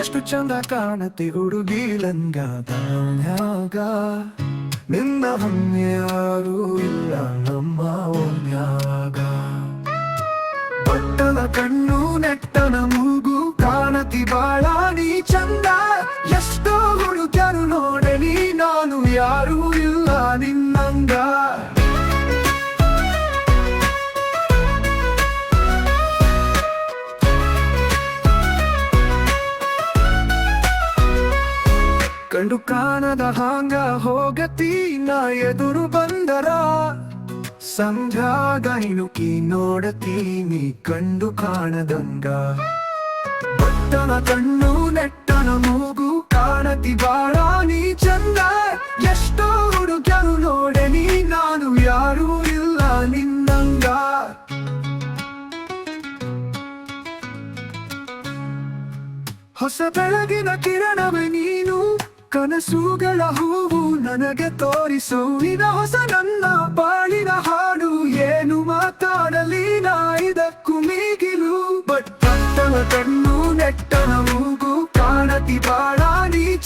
ಎಷ್ಟು ಚಂದ ಕಾಣತಿ ಹುಡುಗಿ ಲಂಗಾದಾಗ ನಿನ್ನ ಹಮ್ಯಾರು ಇಲ್ಲ, ನಮ್ಮ ಒಮ್ಯಾಗ ಬಟ್ಟನ ಕಣ್ಣು, ನೆಟ್ಟನ ಮೂಗು, ಕಾಣತಿ ಬಾಳ ನೀ ಚಂದ. ಎಷ್ಟೋ ಹುಡುಗರು ನೋಡಲಿ, ನಾನು ಯಾರೂ ಕಂಡು ಕಾಣದ ಹಾಂಗ ಹೋಗತಿ ನಾ ಎದುರು ಬಂದರ. ಸಂಧ್ಯಾಗ ಇಣುಕಿ ನೋಡತೀನಿ ಕಂಡು ಕಾಣದಂಗ. ಬಟ್ಟನ ಕಣ್ಣು ನೆಟ್ಟನ ಮೂಗು ಕಾಣತಿ ಬಾಳ ನೀ ಚಂದ. ಎಷ್ಟೋ ಹುಡುಗರು ನೋಡನಿ ನಾನು ಯಾರೂ ಇಲ್ಲ ನಿನ್ನಂಗ. ಹೊಸ ಬೆಳಗಿನ ಕಿರಣವೇ ನೀನು ಕನಸುಗಳ ಹೂವು ನನಗೆ ತೋರಿಸು. ನಿನ ಹೊಸ ನನ್ನ ಬಾಳಿನ ಹಾಡು. ಏನು ಮಾತಾಡಲಿ ನಾ ಇದಕ್ಕೂ ಮೀಗಿಲು. ಬಟ್ ಕಣ್ಣು ನೆಟ್ಟನ ಮೂಗು ಕಾಣತಿ ಬಾಳ ನೀ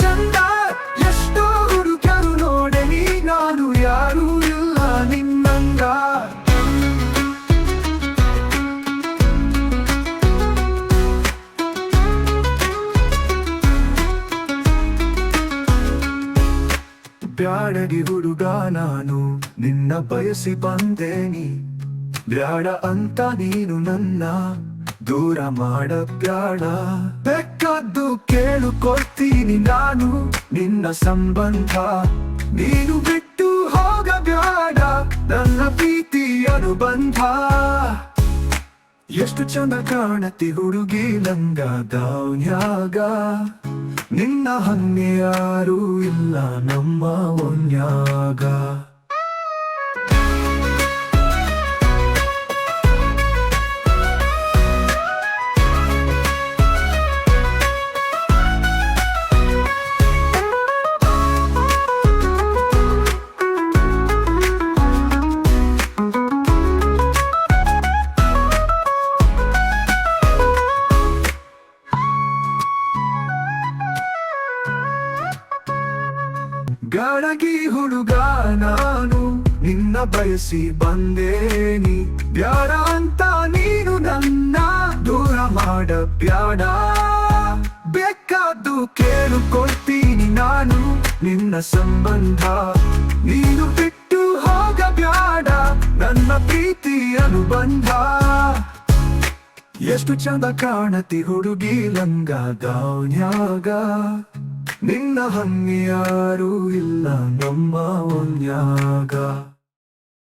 ಬ್ಯಾಡಗಿ ಹುಡುಗ ನಾನು, ನಿನ್ನ ಬಯಸಿ ಬಂದೇನಿ. ಬ್ಯಾಡ ಅಂತ ನೀನು ನನ್ನ, ದೂರ ಮಾಡ ಬ್ಯಾಡ. ಬೆಕ್ಕದ್ದು ಕೇಳುಕೊಳ್ತೀನಿ ನಾನು ನಿನ್ನ ಸಂಬಂಧ. ನೀನು ಬಿಟ್ಟು ಹೋಗ ಬ್ಯಾಡ, ನನ್ನ ಪ್ರೀತಿ ಅನುಬಂಧ. ಎಷ್ಟು ಚಂದ ಕಾಣತಿ ಹುಡುಗಿ ನಂಗ ದಾವ್ನ್ಯಾಗ. ನಿನ್ನ ಹಂಗೆ ಯಾರೂ ಇಲ್ಲ ನಮ್ಮ ಒನ್ಯಾಗ ಗಾಳಗಿ ಹುಡುಗ ನಾನು, ನಿನ್ನ ಬಯಸಿ ಬಂದೇನಿ. ಬ್ಯಾಡ ಅಂತ ನೀನು ನನ್ನ ದೂರ ಮಾಡ ಬ್ಯಾಡ. ಬೇಕಾದ್ದು ಕೇಳಿಕೊಳ್ತೀನಿ ನಾನು ನಿನ್ನ ಸಂಬಂಧ. ನೀನು ಬಿಟ್ಟು ಹೋಗ ಬ್ಯಾಡ, ನನ್ನ ಪ್ರೀತಿ ಅನುಬಂಧ. ಎಷ್ಟು ಚಂದ ಕಾಣತಿ ಹುಡುಗಿ ಲಂಗ ದಾವ್ನ್ಯಾಗ ನಿನ್ನ ಹಂಗೆ ಯಾರೂ ಇಲ್ಲ ನಮ್ಮ ಒನ್ಯಾಗ